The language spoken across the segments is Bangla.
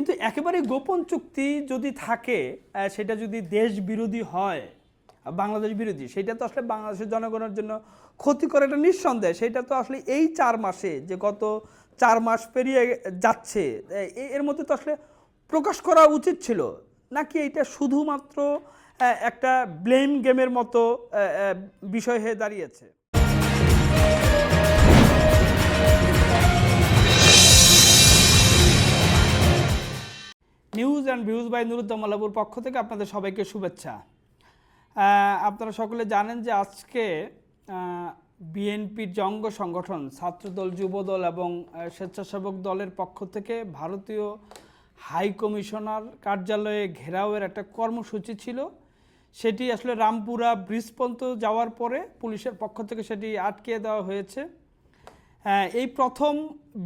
কিন্তু একেবারে গোপন চুক্তি যদি থাকে সেটা যদি দেশ বিরোধী হয় বাংলাদেশ বিরোধী, সেটা তো আসলে বাংলাদেশের জনগণের জন্য ক্ষতিকর এটা নিঃসন্দেহ। সেটা তো আসলে এই চার মাসে যে গত চার মাস পেরিয়ে যাচ্ছে এর মধ্যে তো আসলে প্রকাশ করা উচিত ছিল। নাকি এটা শুধুমাত্র একটা ব্লেম গেমের মতো বিষয় হয়ে দাঁড়িয়েছে? নিউজ অ্যান্ড ভিউজ বাই নুরুদ্দমালাবুর পক্ষ থেকে আপনাদের সবাইকে শুভেচ্ছা। আপনারা সকলে জানেন যে আজকে বিএনপির জঙ্গ সংগঠন, ছাত্রদল, যুবদল এবং স্বেচ্ছাসেবক দলের পক্ষ থেকে ভারতীয় হাই কমিশনার কার্যালয়ে ঘেরাওয়ের একটা কর্মসূচি ছিল। সেটি আসলে রামপুরা ব্রিজ পর্যন্ত যাওয়ার পরে পুলিশের পক্ষ থেকে সেটি আটকে দেওয়া হয়েছে। হ্যাঁ এই প্রথম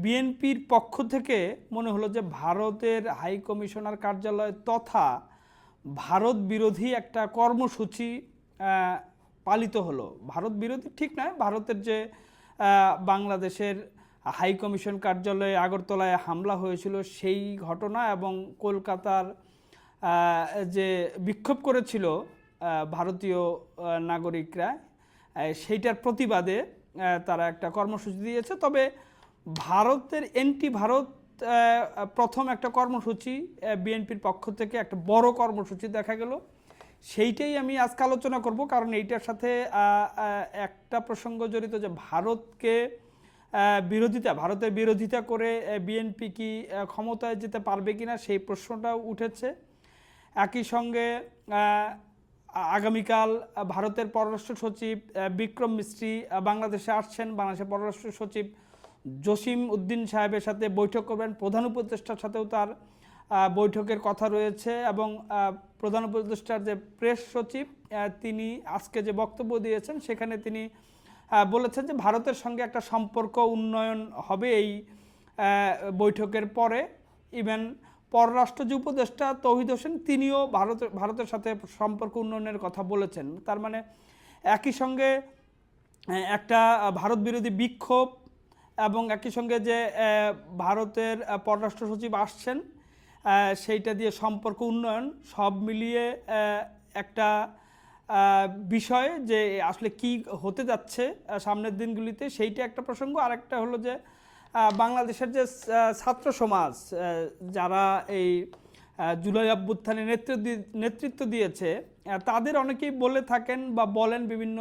বিএনপির পক্ষ থেকে মনে হলো যে ভারতের হাই কমিশনার কার্যালয় তথা ভারত বিরোধী একটা কর্মসূচি পালিত হলো। ভারত বিরোধী ঠিক নয়, ভারতের যে বাংলাদেশের হাই কমিশন কার্যালয়ে আগরতলায় হামলা হয়েছিল সেই ঘটনা এবং কলকাতার যে বিক্ষোভ করেছিল ভারতীয় নাগরিকরা সেইটার প্রতিবাদে তারা একটা কর্মসূচি দিয়েছে। তবে ভারতের এন্টি ভারত প্রথম একটা কর্মসূচি বিএনপির পক্ষ থেকে একটা বড় কর্মসূচি দেখা গেল। সেইটাই আমি আজকে আলোচনা করব, কারণ এইটার সাথে একটা প্রসঙ্গ জড়িত যে ভারতকে বিরোধিতা, ভারতের বিরোধিতা করে বিএনপি কি ক্ষমতায় যেতে পারবে কিনা সেই প্রশ্নটাও উঠেছে। একই সঙ্গে আগামীকাল ভারতের পররাষ্ট্র সচিব বিক্রম মিস্ত্রি বাংলাদেশে আসছেন। বাংলাদেশের পররাষ্ট্র সচিব জসিম উদ্দিন সাহেবের সাথে বৈঠক করবেন। প্রধান উপদেষ্টার সাথেও তার বৈঠকের কথা রয়েছে এবং প্রধান উপদেষ্টার যে প্রেস সচিব তিনি আজকে যে বক্তব্য দিয়েছেন, সেখানে তিনি বলেছেন যে ভারতের সঙ্গে একটা সম্পর্ক উন্নয়ন হবে এই বৈঠকের পরে। ইভেন পররাষ্ট্র যে উপদেষ্টা তৌহিদ হোসেন, তিনিও ভারতের ভারতের সাথে সম্পর্ক উন্নয়নের কথা বলেছেন। তার মানে একই সঙ্গে একটা ভারত বিরোধী বিক্ষোভ এবং একই সঙ্গে যে ভারতের পররাষ্ট্র সচিব আসছেন সেইটা দিয়ে সম্পর্ক উন্নয়ন সব মিলিয়ে একটা বিষয় যে আসলে কি হতে যাচ্ছে সামনের দিনগুলিতে, সেইটা একটা প্রসঙ্গ। আর একটা হলো যে বাংলাদেশের যে ছাত্র সমাজ যারা এই জুলাই অভ্যুত্থানে নেতৃত্ব নেতৃত্ব দিয়েছে তাদের অনেকেই বলে থাকেন বা বলেন বিভিন্ন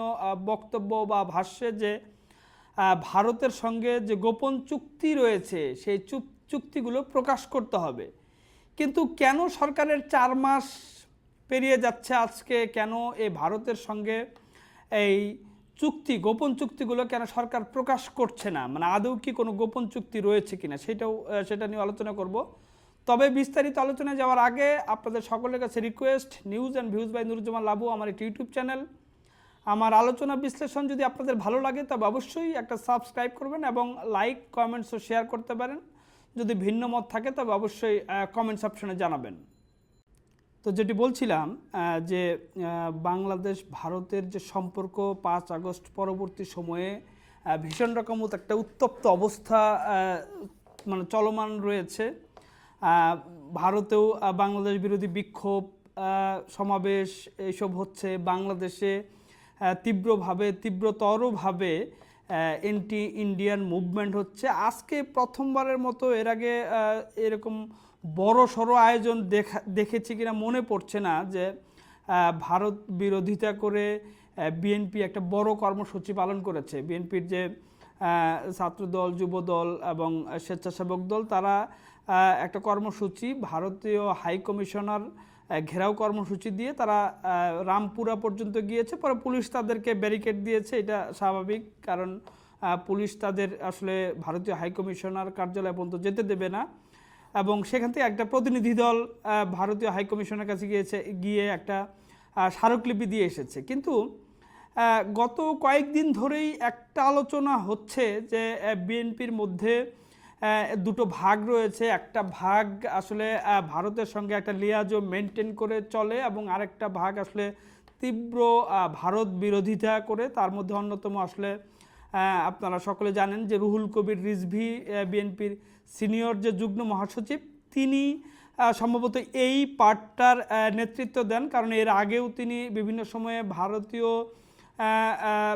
বক্তব্য বা ভাষ্যে যে ভারতের সঙ্গে যে গোপন চুক্তি রয়েছে, সেই চুপ চুক্তিগুলো প্রকাশ করতে হবে। কিন্তু কেন সরকারের চার মাস পেরিয়ে যাচ্ছে আজকে? কেন এই ভারতের সঙ্গে এই চুক্তি, গোপন চুক্তিগুলো কেন সরকার প্রকাশ করছে না? মানে আদৌ কি কোনো গোপন চুক্তি রয়েছে কিনা? সেটাও সেটা নিয়ে আলোচনা করব। তবে বিস্তারিত আলোচনায় যাওয়ার আগে আপনাদের সকলের কাছে request news and views by Nuruzzaman Labu, আমার একটি ইউটিউব চ্যানেল। আমার আলোচনা বিশ্লেষণ যদি আপনাদের ভালো লাগে, তবে অবশ্যই একটা সাবস্ক্রাইব করবেন এবং লাইক কমেন্টস ও শেয়ার করতে পারেন। যদি ভিন্ন মত থাকে, তবে অবশ্যই কমেন্টস অপশনে জানাবেন। তো যেটি বলছিলাম যে বাংলাদেশ ভারতের যে সম্পর্ক পাঁচ আগস্ট পরবর্তী সময়ে ভীষণ রকমত একটা উত্তপ্ত অবস্থা মানে চলমান রয়েছে। ভারতেও বাংলাদেশ বিরোধী বিক্ষোভ সমাবেশ এইসব হচ্ছে। বাংলাদেশে তীব্রভাবে, তীব্রতরভাবে এন্টি ইন্ডিয়ান মুভমেন্ট হচ্ছে। আজকে প্রথমবারের মতো এর আগে এরকম বড় সড়ো আয়োজন দেখা, দেখেছি কিনা মনে পড়ছে না যে ভারত বিরোধিতা করে বিএনপি একটা বড় কর্মসূচি পালন করেছে। বিএনপির যে ছাত্রদল, যুবদল এবং স্বেচ্ছাসেবক দল, তারা একটা কর্মসূচি, ভারতীয় হাই কমিশনার ঘেরাও কর্মসূচি দিয়ে তারা রামপুরা পর্যন্ত গিয়েছে। পরে পুলিশ তাদেরকে ব্যারিকেড দিয়েছে, এটা স্বাভাবিক কারণ পুলিশ তাদের আসলে ভারতীয় হাই কমিশনার কার্যালয় পর্যন্ত যেতে দেবে না। এবং সেখান থেকে একটা প্রতিনিধি দল ভারতীয় হাইকমিশনের কাছে গিয়েছে, গিয়ে একটা স্মারকলিপি দিয়ে এসেছে। কিন্তু গত কয়েকদিন ধরেই একটা আলোচনা হচ্ছে যে বিএনপির মধ্যে দুটো ভাগ রয়েছে। একটা ভাগ আসলে ভারতের সঙ্গে একটা লিয়াজও মেনটেন করে চলে এবং আরেকটা ভাগ আসলে তীব্র ভারত বিরোধিতা করে। তার মধ্যে অন্যতম আসলে আপনারা সকলে জানেন যে রুহুল কবির রিজভি বিএনপির সিনিয়র যে যুগ্ম মহাসচিব, তিনি সম্ভবত এই পার্টটার নেতৃত্ব দেন। কারণ এর আগেও তিনি বিভিন্ন সময়ে ভারতীয়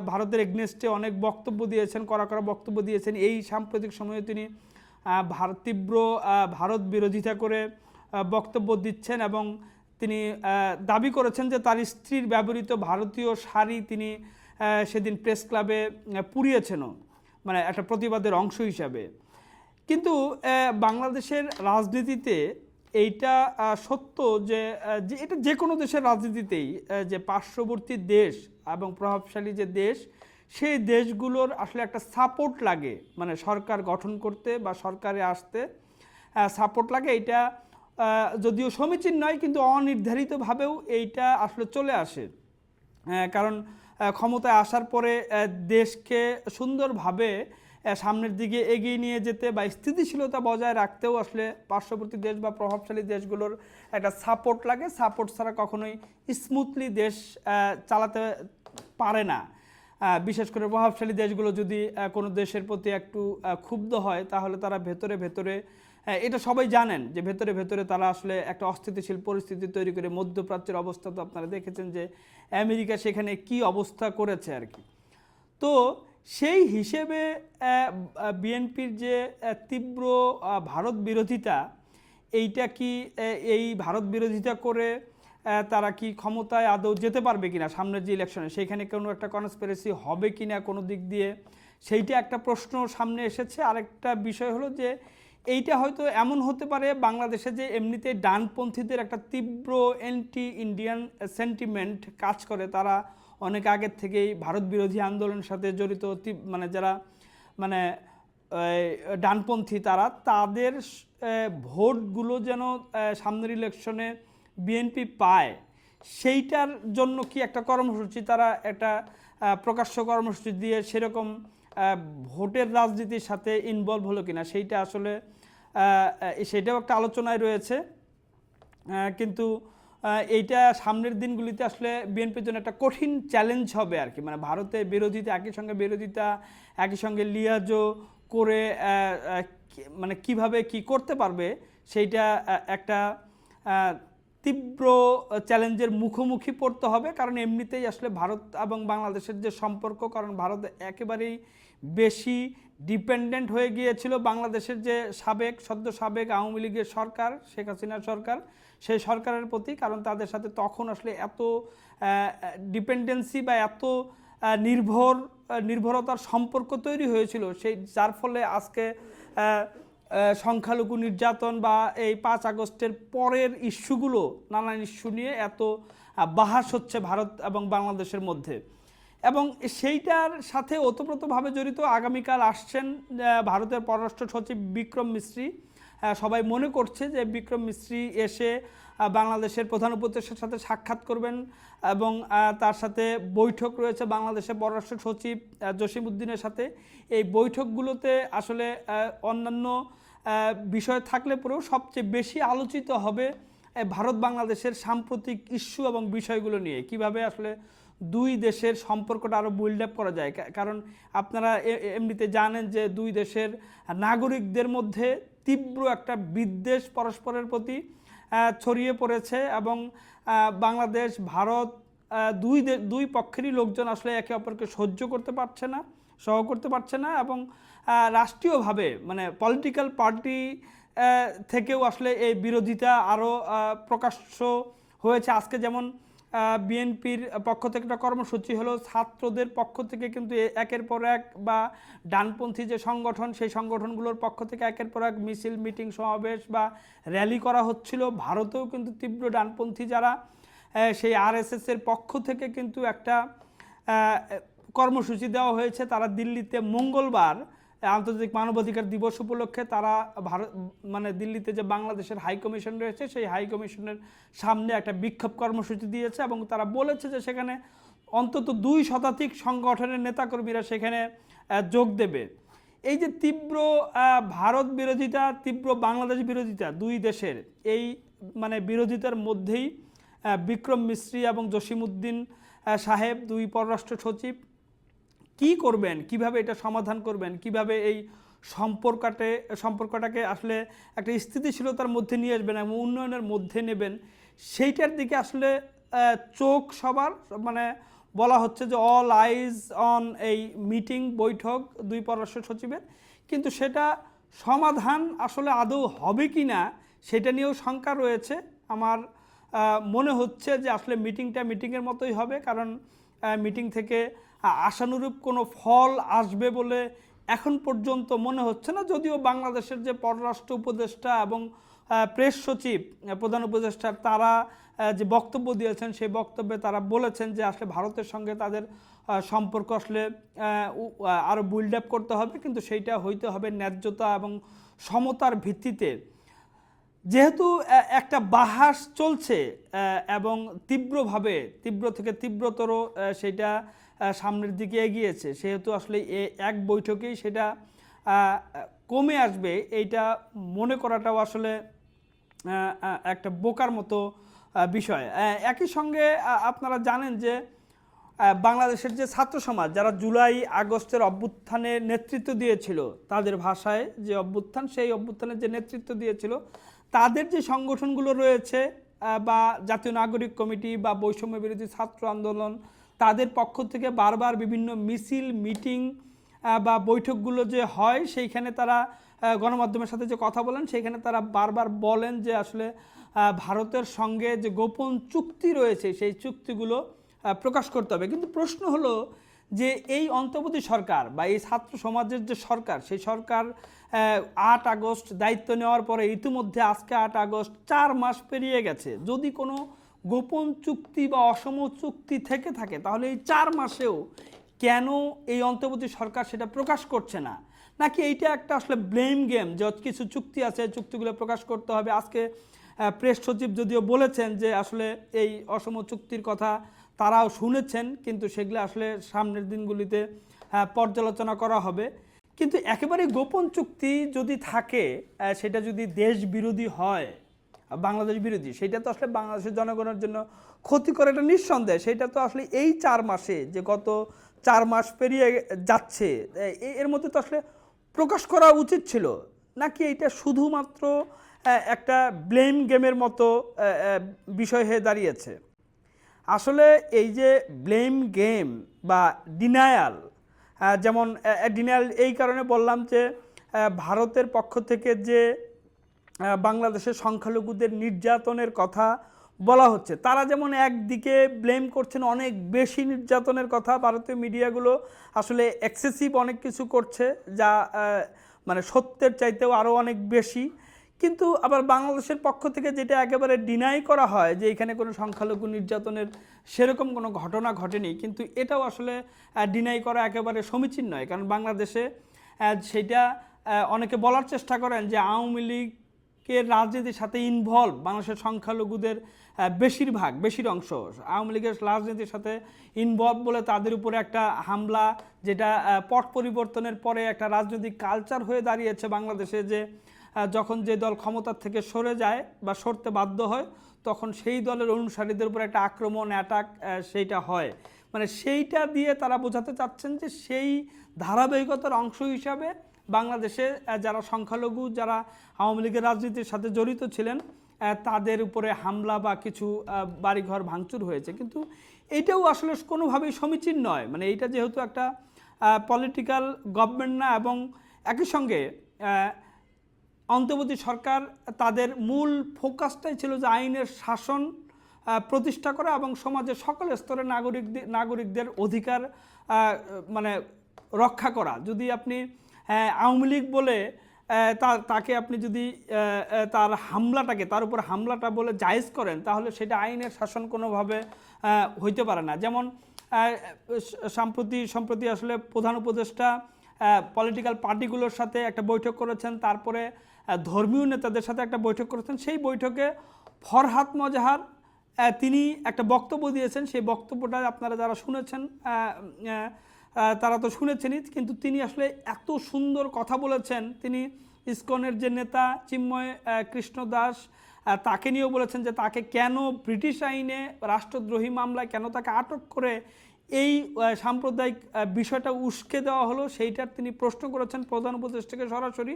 ভারতের এগনেস্টে অনেক বক্তব্য দিয়েছেন, কড়া কড়া বক্তব্য দিয়েছেন। এই সাম্প্রতিক সময়ে তিনি ভারত তীব্র ভারত বিরোধিতা করে বক্তব্য দিচ্ছেন এবং তিনি দাবি করেছেন যে তার স্ত্রীর ব্যবহৃত ভারতীয় শাড়ি তিনি সেদিন প্রেস ক্লাবে পুড়িয়েছেনও মানে একটা প্রতিবাদের অংশ হিসাবে। কিন্তু বাংলাদেশের রাজনীতিতে এইটা সত্য যে এটা যে কোনো দেশের রাজনীতিতেই যে পার্শ্ববর্তী দেশ এবং প্রভাবশালী যে দেশ, সেই দেশগুলোর আসলে একটা সাপোর্ট লাগে মানে সরকার গঠন করতে বা সরকারে আসতে। সাপোর্ট লাগে এটা যদিও সমীচীন নয়, কিন্তু অনির্ধারিতভাবেও এইটা আসলে চলে আসে। কারণ ক্ষমতায় আসার পরে দেশকে সুন্দরভাবে সামনের দিকে এগিয়ে নিয়ে যেতে বা স্থিতিশীলতা বজায় রাখতেও আসলে পার্শ্ববর্তী দেশ বা প্রভাবশালী দেশগুলোর একটা সাপোর্ট লাগে। সাপোর্ট ছাড়া কখনোই স্মুথলি দেশ চালাতে পারে না। বিশেষ করে প্রভাবশালী দেশগুলো যদি কোনো দেশের প্রতি একটু ক্ষুব্ধ হয়, তাহলে তারা ভেতরে ভেতরে আহ, এটা সবাই জানেন যে ভেতরে ভেতরে তারা আসলে একটা অস্থিতিশীল পরিস্থিতি তৈরি করে মধ্যপ্রাচ্যের অবস্থা তো আপনারা দেখেছেন যে আমেরিকা সেখানে কি অবস্থা করেছে আর কি। তো সেই হিসেবে বিএনপির যে তীব্র ভারত বিরোধিতা এইটা কি এই ভারত বিরোধিতা করে তারা কি ক্ষমতায় আদৌ যেতে পারবে কিনা সামনের যে ইলেকশনে সেইখানে কোনো একটা কনস্পিরেসি হবে কিনা কোনো দিক দিয়ে সেইটা একটা প্রশ্ন সামনে এসেছে। আরেকটা বিষয় হলো যে এইটা হয়তো এমন হতে পারে বাংলাদেশে যে এমনিতে ডানপন্থীদের একটা তীব্র অ্যান্টি ইন্ডিয়ান সেন্টিমেন্ট কাজ করে। তারা অনেক আগের থেকেই ভারত বিরোধী আন্দোলনের সাথে জড়িত মানে যারা মানে ডানপন্থী তারা, তাদের ভোটগুলো যেন সামনের ইলেকশনে বিএনপি পায়, সেইটার জন্য কি একটা কর্মসূচি? তারা একটা প্রকাশ্য কর্মসূচি দিয়ে সেরকম ভোটের রাজনীতির সাথে ইনভলভ হলো কিনা সেইটা আসলে সেটাও একটা আলোচনায় রয়েছে। কিন্তু এইটা সামনের দিনগুলিতে আসলে বিএনপির জন্য একটা কঠিন চ্যালেঞ্জ হবে আর কি। মানে ভারতে বিরোধিতা, একই সঙ্গে বিরোধিতা, একই সঙ্গে লিয়াজো করে মানে কীভাবে কি করতে পারবে সেইটা একটা তীব্র চ্যালেঞ্জের মুখোমুখি পড়তে হবে। কারণ এমনিতেই আসলে ভারত এবং বাংলাদেশের যে সম্পর্ক, কারণ ভারত একেবারেই বেশি ডিপেন্ডেন্ট হয়ে গিয়েছিল বাংলাদেশের যে সাবেক, সদ্য সাবেক আওয়ামী লীগের সরকার, শেখ হাসিনার সরকার, সেই সরকারের প্রতি, কারণ তাদের সাথে তখন আসলে এত ডিপেন্ডেন্সি বা এত নির্ভর, নির্ভরতার সম্পর্ক তৈরি হয়েছিল। সেই, যার ফলে আজকে সংখ্যালঘু নির্যাতন বা এই পাঁচ আগস্টের পরের ইস্যুগুলো, নানান ইস্যু নিয়ে এত বাহাস হচ্ছে ভারত এবং বাংলাদেশের মধ্যে। এবং সেইটার সাথে ওতপ্রোতভাবে জড়িত আগামীকাল আসছেন ভারতের পররাষ্ট্র সচিব বিক্রম আহ, সবাই মনে করছে যে বিক্রম মিশ্রি এসে বাংলাদেশের প্রধান উপদেষ্টার সাথে সাক্ষাৎ করবেন এবং তার সাথে বৈঠক রয়েছে বাংলাদেশের পররাষ্ট্র সচিব আহ, জসিমউদ্দিনের সাথে। এই বৈঠকগুলোতে আসলে অন্যান্য বিষয় থাকলে পরেও সবচেয়ে বেশি আলোচিত হবে ভারত বাংলাদেশের সাম্প্রতিক ইস্যু এবং বিষয়গুলো নিয়ে। কীভাবে আসলে দুই দেশের সম্পর্কটা আরও বিল্ড আপ করা যায়। কারণ আপনারা এমনিতে জানেন যে দুই দেশের নাগরিকদের মধ্যে তীব্র একটা বিদ্বেষ পরস্পরের প্রতি ছড়িয়ে পড়েছে এবং বাংলাদেশ, ভারত দুই দুই পক্ষেরই লোকজন আসলে একে অপরকে সহ্য করতে পারছে না, সহ করতে পারছে না এবং রাষ্ট্রীয়ভাবে মানে পলিটিক্যাল পার্টি থেকেও আসলে এই বিরোধিতা আরও প্রকাশ্য হয়েছে। আজকে যেমন বিএনপির পক্ষ থেকে একটা কর্মসূচি হলো, ছাত্রদের পক্ষ থেকে কিন্তু একের পর এক বা ডানপন্থী যে সংগঠন, সেই সংগঠনগুলোর পক্ষ থেকে একের পর এক মিছিল, মিটিং সমাবেশ বা র্যালি করা হচ্ছিল। ভারতেও কিন্তু তীব্র ডানপন্থী যারা সেই আরএসএস এর পক্ষ থেকে কিন্তু একটা কর্মসূচি দেওয়া হয়েছে। তারা দিল্লিতে মঙ্গলবার আন্তর্জাতিক মানবাধিকার দিবস উপলক্ষে তারা ভারত মানে দিল্লিতে যে বাংলাদেশের হাই কমিশন রয়েছে সেই হাই কমিশনের সামনে একটা বিক্ষোভ কর্মসূচি দিয়েছে এবং তারা বলেছে যে সেখানে অন্তত দুই শতাধিক সংগঠনের নেতাকর্মীরা সেখানে যোগ দেবে। এই যে তীব্র ভারত বিরোধিতা তীব্র বাংলাদেশ বিরোধিতা দুই দেশের এই মানে বিরোধিতার মধ্যেই বিক্রম মিস্ত্রি এবং জসিমউদ্দিন আহ, সাহেব দুই পররাষ্ট্র সচিব কি করবেন? কীভাবে এটা সমাধান করবেন? কীভাবে এই সম্পর্কটাকে সম্পর্কটাকে আসলে একটা স্থিতিশীলতার মধ্যে নিয়ে আসবেন এবং উন্নয়নের মধ্যে নেবেন? সেইটার দিকে আসলে চোখ সবার মানে বলা হচ্ছে যে অল আইজ অন এই মিটিং বৈঠক, দুই পররাষ্ট্র সচিবের। কিন্তু সেটা সমাধান আসলে আদৌ হবে কি না সেটা নিয়েও শঙ্কা রয়েছে। আমার মনে হচ্ছে যে আসলে মিটিংটা মিটিংয়ের মতোই হবে। কারণ মিটিং থেকে আশানুরূপ কোনো ফল আসবে বলে এখন পর্যন্ত মনে হচ্ছে না, যদিও বাংলাদেশের যে পররাষ্ট্র উপদেষ্টা এবং প্রেস সচিব প্রধান উপদেষ্টা তারা যে বক্তব্য দিয়েছেন, সেই বক্তব্যে তারা বলেছেন যে আসলে ভারতের সঙ্গে তাদের সম্পর্ক আসলে আরও বিল্ড আপ করতে হবে, কিন্তু সেইটা হইতে হবে ন্যায্যতা এবং সমতার ভিত্তিতে। যেহেতু একটা বাহাস চলছে এবং তীব্রভাবে, তীব্র থেকে তীব্রতর সেটা সামনের দিকে এগিয়েছে। সেহেতু আসলে এক বৈঠকেই সেটা কমে আসবে। এইটা মনে করাটাও আসলে একটা বোকার মতো বিষয়। একই সঙ্গে আপনারা জানেন যে বাংলাদেশের যে ছাত্র সমাজ, যারা জুলাই আগস্টের অভ্যুত্থানে নেতৃত্ব দিয়েছিল, তাদের ভাষায় যে অভ্যুত্থান, সেই অভ্যুত্থানের যে নেতৃত্ব দিয়েছিল, তাদের যে সংগঠনগুলো রয়েছে বা জাতীয় নাগরিক কমিটি বা বৈষম্য বিরোধী ছাত্র আন্দোলন তাদের পক্ষ থেকে বারবার বিভিন্ন মিছিল, মিটিং বা বৈঠকগুলো যে হয়, সেইখানে তারা গণমাধ্যমের সাথে যে কথা বলেন, সেইখানে তারা বারবার বলেন যে আসলে ভারতের সঙ্গে যে গোপন চুক্তি রয়েছে, সেই চুক্তিগুলো প্রকাশ করতে হবে। কিন্তু প্রশ্ন হলো যে এই অন্তর্বর্তী সরকার বা এই ছাত্র সমাজের যে সরকার, সেই সরকার আট আগস্ট দায়িত্ব নেওয়ার পরে ইতিমধ্যে আজকে আট আগস্ট চার মাস পেরিয়ে গেছে। যদি কোনো গোপন চুক্তি বা অসম চুক্তি থেকে থাকে, তাহলে এই চার মাসেও কেন এই অন্তর্বর্তী সরকার সেটা প্রকাশ করছে না? নাকি এইটা একটা আসলে ব্লেম গেম যে কিছু চুক্তি আছে চুক্তিগুলো প্রকাশ করতে হবে? আজকে প্রেস সচিব যদিও বলেছেন যে আসলে এই অসম চুক্তির কথা তারাও শুনেছেন, কিন্তু সেগুলো আসলে সামনের দিনগুলিতে পর্যালোচনা করা হবে। কিন্তু একেবারে গোপন চুক্তি যদি থাকে সেটা যদি দেশ বিরোধী হয় বাংলাদেশ বিরোধী সেটা তো আসলে বাংলাদেশের জনগণের জন্য ক্ষতিকর এটা নিঃসন্দেহ। সেটা তো আসলে এই চার মাসে যে গত চার মাস পেরিয়ে যাচ্ছে এর মধ্যে তো আসলে প্রকাশ করা উচিত ছিল। নাকি এইটা শুধুমাত্র একটা ব্লেম গেমের মতো বিষয় হয়ে দাঁড়িয়েছে? আসলে এই যে ব্লেম গেম বা ডিনায়াল যেমন ডিনায়াল এই কারণে বললাম যে ভারতের পক্ষ থেকে যে বাংলাদেশের সংখ্যালঘুদের নির্যাতনের কথা বলা হচ্ছে। তারা যেমন একদিকে ব্লেম করছেন অনেক বেশি নির্যাতনের কথা ভারতীয় মিডিয়াগুলো আসলে এক্সেসিভ অনেক কিছু করছে, যা মানে সত্যের চাইতেও আরও অনেক বেশি। কিন্তু আবার বাংলাদেশের পক্ষ থেকে যেটা একেবারে ডিনাই করা হয় যে এখানে কোনো সংখ্যালঘু নির্যাতনের সেরকম কোনো ঘটনা ঘটেনি, কিন্তু এটাও আসলে ডিনাই করা একেবারে সমীচীন নয়। কারণ বাংলাদেশে সেটা অনেকে বলার চেষ্টা করেন যে আওয়ামী লীগের রাজনীতির সাথে ইনভলভ বাংলাদেশের সংখ্যালঘুদের বেশিরভাগ, বেশির অংশ। আওয়ামী লীগের রাজনীতির সাথে ইনভলভ বলে তাদের উপরে একটা হামলা, যেটা পট পরিবর্তনের পরে একটা রাজনৈতিক কালচার হয়ে দাঁড়িয়েছে বাংলাদেশে যে যখন যে দল ক্ষমতার থেকে সরে যায় বা সরতে বাধ্য হয়, তখন সেই দলের অনুসারীদের উপর একটা আক্রমণ অ্যাটাক সেইটা হয়। মানে সেইটা দিয়ে তারা বোঝাতে চাচ্ছেন যে সেই ধারাবাহিকতার অংশ হিসাবে বাংলাদেশে যারা সংখ্যালঘু, যারা আওয়ামী লীগের রাজনীতির সাথে জড়িত ছিলেন তাদের উপরে হামলা বা কিছু বাড়িঘর ভাঙচুর হয়েছে। কিন্তু এইটাও আসলে কোনোভাবেই সমীচীন নয়। মানে এইটা যেহেতু একটা পলিটিক্যাল গভর্নমেন্ট না এবং একই সঙ্গে অন্তর্বর্তী সরকার তাদের মূল ফোকাসটাই ছিল যে আইনের শাসন প্রতিষ্ঠা করা এবং সমাজের সকল স্তরের নাগরিকদের নাগরিকদের অধিকার মানে রক্ষা করা। যদি আপনি আওয়ামী লীগ বলে আহ, তা- তাকে আপনি যদি তার হামলাটাকে তার উপর হামলাটা বলে জায়েজ করেন তাহলে সেটা আইনের শাসন কোনোভাবে হইতে পারে না। যেমন সাম্প্রতি সম্প্রতি আসলে প্রধান উপদেষ্টা পলিটিক্যাল পার্টিগুলোর সাথে একটা বৈঠক করেছেন তারপরে ধর্মীয় নেতাদের সাথে একটা বৈঠক করেছেন। সেই বৈঠকে ফরহাত মজাহার তিনি একটা বক্তব্য দিয়েছেন। সেই বক্তব্যটা আপনারা যারা শুনেছেন তারা তো শুনেছেনই, কিন্তু তিনি আসলে এত সুন্দর কথা বলেছেন। তিনি ইসকনের যে নেতা চিন্ময় কৃষ্ণ দাস তাকে নিয়েও বলেছেন যে তাকে কেন ব্রিটিশ আইনে রাষ্ট্রদ্রোহী মামলায় কেন তাকে আটক করে এই সাম্প্রদায়িক বিষয়টা উস্কে দেওয়া হলো, সেইটার তিনি প্রশ্ন করেছেন প্রধান উপদেষ্টাকে সরাসরি।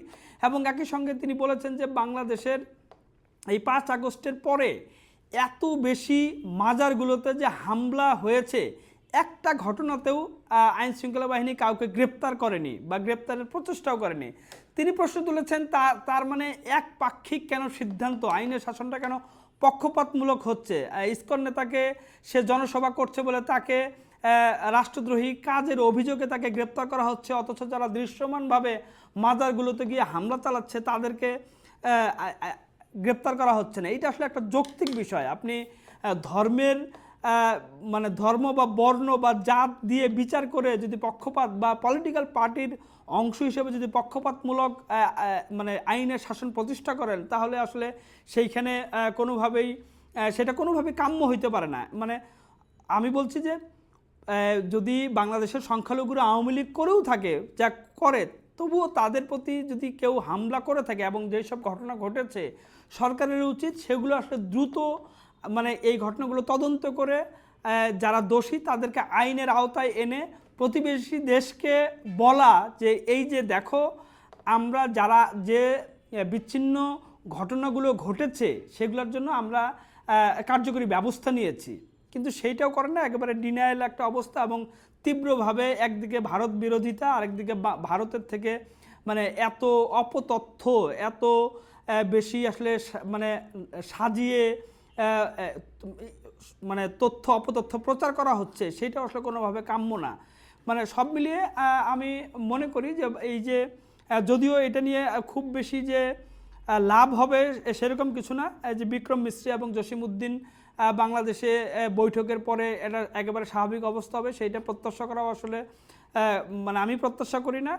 এবং একই সঙ্গে তিনি বলেছেন যে বাংলাদেশের এই পাঁচ আগস্টের পরে এত বেশি মাজারগুলোতে যে হামলা হয়েছে একটা ঘটনাতেও আইন শৃঙ্খলা বাহিনী কাউকে গ্রেপ্তার করেনি বা গ্রেপ্তারের প্রচেষ্টাও করেনি। তিনি প্রশ্ন তুলেছেন, তা, তার মানে এক পাক্ষিক কেন সিদ্ধান্ত? আইনের শাসনটা কেন পক্ষপাতমূলক হচ্ছে? ইসকন নেতাকে সে জনসভা করছে বলে তাকে রাষ্ট্রদ্রোহী কাজের অভিযোগে তাকে গ্রেপ্তার করা হচ্ছে, অথচ যারা দৃশ্যমানভাবে মাজারগুলোতে গিয়ে হামলা চালাচ্ছে তাদেরকে গ্রেপ্তার করা হচ্ছে না। এটা আসলে একটা যৌক্তিক বিষয়। আপনি ধর্মের মানে ধর্ম বা বর্ণ বা জাত দিয়ে বিচার করে যদি পক্ষপাত বা পলিটিক্যাল পার্টির অংশ হিসেবে যদি পক্ষপাতমূলক মানে আইনের শাসন প্রতিষ্ঠা করেন, তাহলে আসলে সেইখানে কোনোভাবেই সেটা কোনোভাবেই কাম্য হইতে পারে না। মানে আমি বলছি যে যদি বাংলাদেশের সংখ্যালঘুরা আওয়ামী লীগ করেও থাকে, যা করে, তবুও তাদের প্রতি যদি কেউ হামলা করে থাকে এবং যেসব ঘটনা ঘটেছে, সরকারের উচিত সেগুলো আসলে দ্রুত মানে এই ঘটনাগুলো তদন্ত করে যারা দোষী তাদেরকে আইনের আওতায় এনে প্রতিবেশী দেশকে বলা যে এই যে দেখো, আমরা যারা যে বিচ্ছিন্ন ঘটনাগুলো ঘটেছে সেগুলোর জন্য আমরা কার্যকরী ব্যবস্থা নিয়েছি। কিন্তু সেইটাও করে না, একেবারে ডিনায়াল একটা অবস্থা এবং তীব্রভাবে একদিকে ভারত বিরোধিতা, আরেকদিকে ভারতের থেকে মানে এত অপতথ্য, এত বেশি আসলে মানে সাজিয়ে মানে তথ্য অপতথ্য প্রচার করা হচ্ছে সেটা আসলে কোনোভাবে কাম্য না। মানে সব মিলিয়ে আমি মনে করি যে এই যে যদিও এটা নিয়ে খুব বেশি যে লাভ হবে সেরকম কিছু না। যে বিক্রম মিস্ত্রি এবং জসিমউদ্দিন আহ, বাংলাদেশে বৈঠকের পরে এটা একেবারে স্বাভাবিক অবস্থা হবে সেইটা প্রত্যাশা করাও আসলে মানে আমি প্রত্যাশা করি না।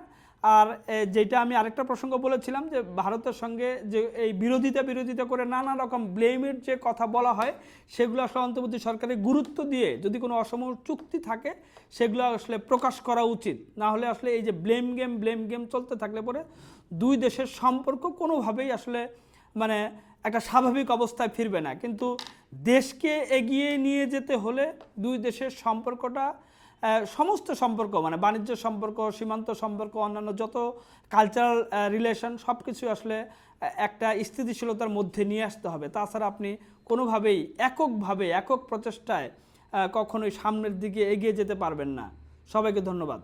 আর যেটা আমি আরেকটা প্রসঙ্গ বলেছিলাম যে ভারতের সঙ্গে যে এই বিরোধিতা বিরোধিতা করে নানা রকম ব্লেমের যে কথা বলা হয়, সেগুলো আসলে অন্তর্বর্তী সরকারের গুরুত্ব দিয়ে যদি কোনো অসম চুক্তি থাকে, সেগুলো আসলে প্রকাশ করা উচিত। না হলে আসলে এই যে ব্লেম গেম ব্লেম গেম চলতে থাকলে পরে দুই দেশের সম্পর্ক কোনোভাবেই আসলে মানে একটা স্বাভাবিক অবস্থায় ফিরবে না। কিন্তু দেশকে এগিয়ে নিয়ে যেতে হলে দুই দেশের সম্পর্কটা সমস্ত সম্পর্ক মানে বাণিজ্য সম্পর্ক, সীমান্ত সম্পর্ক, অন্যান্য যত কালচারাল রিলেশন সব কিছু আসলে একটা স্থিতিশীলতার মধ্যে নিয়ে আসতে হবে। তাছাড়া আপনি কোনোভাবেই এককভাবে, একক প্রচেষ্টায় কখনোই সামনের দিকে এগিয়ে যেতে পারবেন না। সবাইকে ধন্যবাদ।